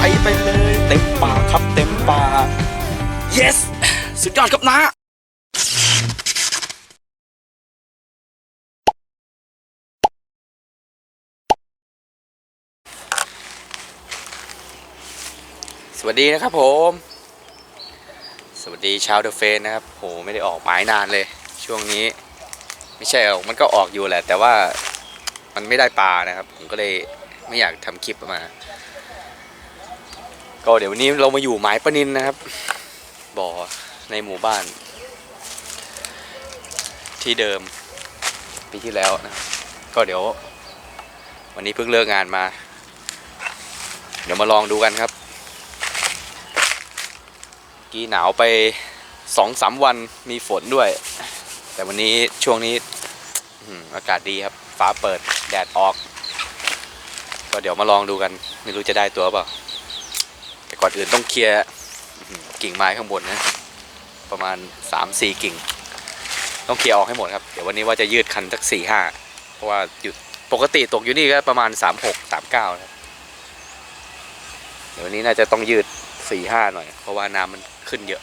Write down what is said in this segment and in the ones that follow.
ใจไปเลย เต็มปากครับเต็มปาก yes สุดยอดครับนะสวัสดีนะครับผม สวัสดีชาวเดอะเฟนนะครับโหไม่ได้ออกหมายนานเลย ช่วงนี้ ไม่ใช่หรอกมันก็ออกอยู่แหละ แต่ว่ามันไม่ได้ปลานะครับ ผมก็เลยไม่อยากทำคลิปออกมา ก็เดี๋ยววันนี้เรามาอยู่หมายปนินนะครับ บ่อในหมู่บ้าน ที่เดิมปีที่แล้วนะก็เดี๋ยว วันนี้เพิ่งเลิกงานมา เดี๋ยวมาลองดูกันครับ กีหนาวไปสองสามวันมีฝนด้วย แต่วันนี้ช่วงนี้อากาศดีครับ ฟ้าเปิดแดดออก ก็เดี๋ยวมาลองดูกัน ไม่รู้จะได้ตัวเปล่า ก่อนอื่นต้องเคลียร์กิ่งไม้ข้างบนนะประมาณสามสี่กิ่ง ต้องเคลียร์ออกให้หมดครับ เดี๋ยววันนี้ว่าจะยืดคันสักสี่ห้าเพราะว่าอยู่ปกติตกอยู่นี่ก็ประมาณสามหกสามเก้าครับเดี๋ยววันนี้น่าจะต้องยืดสี่ห้าหน่อย เพราะว่าน้ำมันขึ้นเยอะ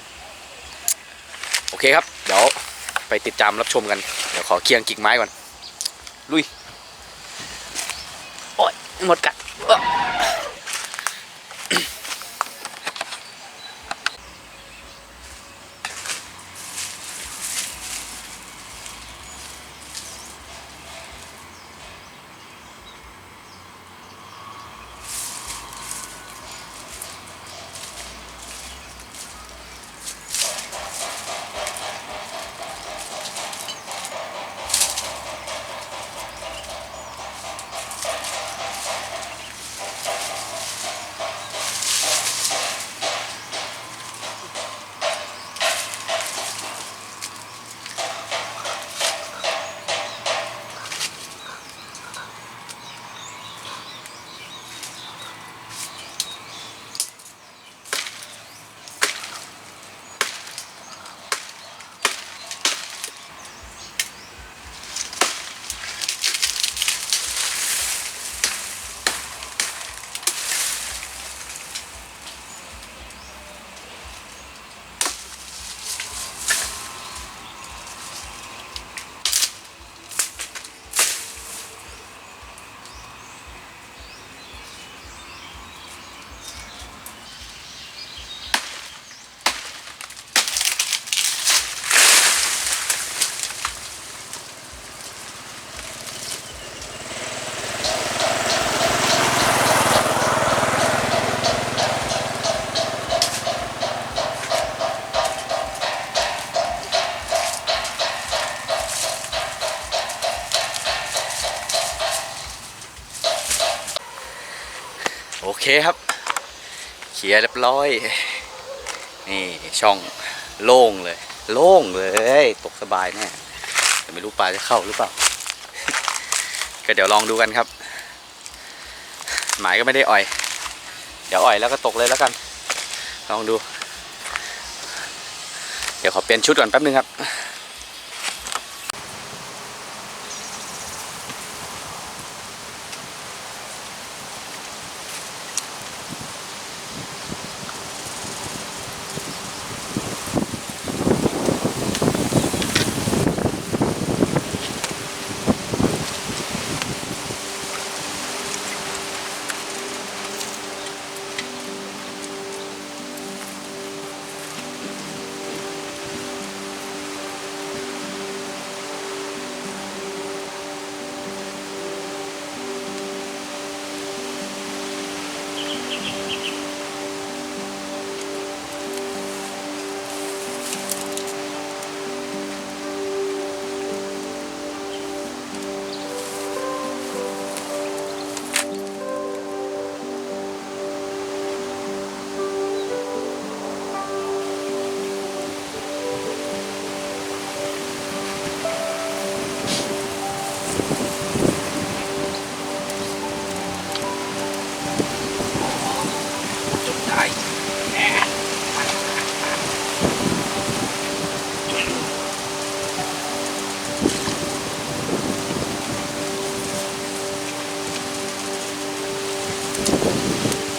โอเคครับ เดี๋ยวไปติดตามรับชมกัน เดี๋ยวขอเคียงกิ่งไม้ก่อน ลุย โอ้ยหมดกัด เอ้อโอเคครับเคลียเรียบร้อย นี่ช่องโล่งเลย โล่งเลย ตกสบายแน่แต่ไม่รู้ปลาจะเข้าหรือเปล่า ก็เดี๋ยวลองดูกันครับ หมายก็ไม่ได้อ่อย เดี๋ยวอ่อยแล้วก็ตกเลยแล้วกัน ลองดู เดี๋ยวขอเปลี่ยนชุดก่อนแป๊บนึงครับ ここ。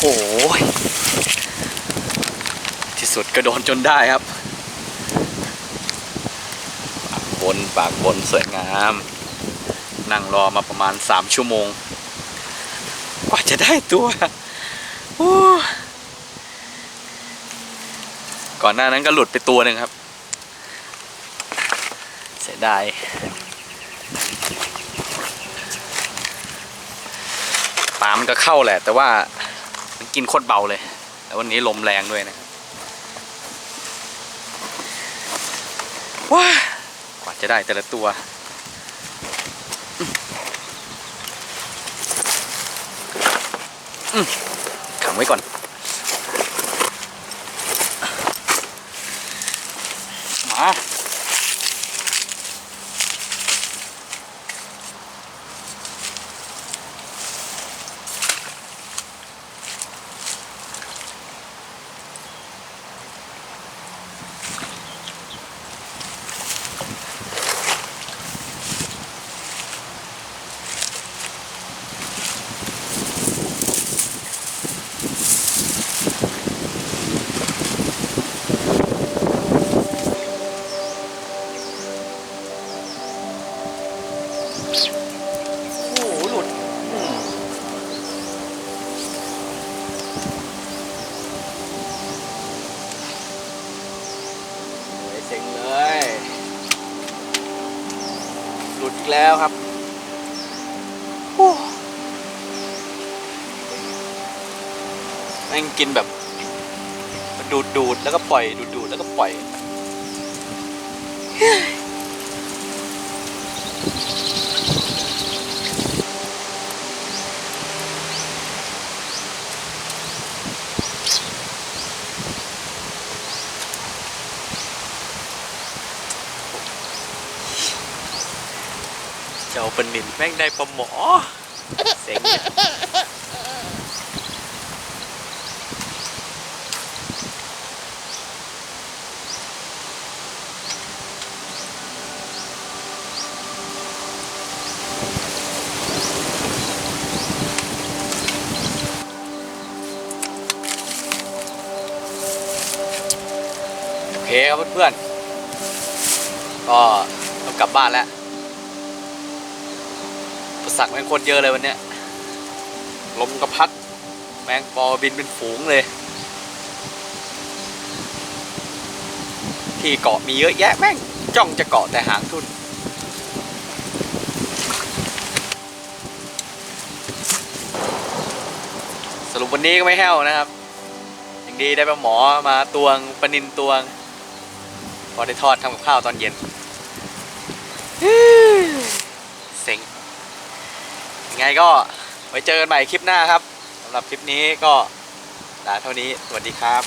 โห ที่สุดก็โดนจนได้ครับ ปากบนปากบนสวยงาม นั่งรอมาประมาณสามชั่วโมง กว่าจะได้ตัวก่อนหน้านั้นก็หลุดไปตัวหนึ่งครับ เสียดายปามันก็เข้าแหละ แต่ว่า มันกินโคตรเบาเลยแล้ววันนี้ลมแรงด้วยนะครับว้ากว่าจะได้แต่ละตัว ขังไว้ก่อน มา กแล้วครับโอ้แม่งกินแบบมันดูดดูดๆแล้วก็ปล่อย ดูดดูดๆแล้วก็ปล่อย เจ้าปนินแม่งได้ปลาหมอเซ็งโอเคครับเพื่อนๆก็ต้องกลับบ้านแล้ว สรรคแมงโคตรเยอะเลยวันเนี้ยลมกระพัดแมงปอบินเป็นฝูงเลย ที่เกาะมีเยอะแยะแม่งจ้องจะเกาะแต่หางทุนสรุปวันนี้ก็ไม่แห้วนะครับอย่างดีได้ปลาหมอมาตวงปลานินตวง พอได้ทอดทำกับข้าวตอนเย็น ไงก็ไว้เจอกันใหม่คลิปหน้าครับสำหรับคลิปนี้ก็ลาเท่านี้สวัสดีครับ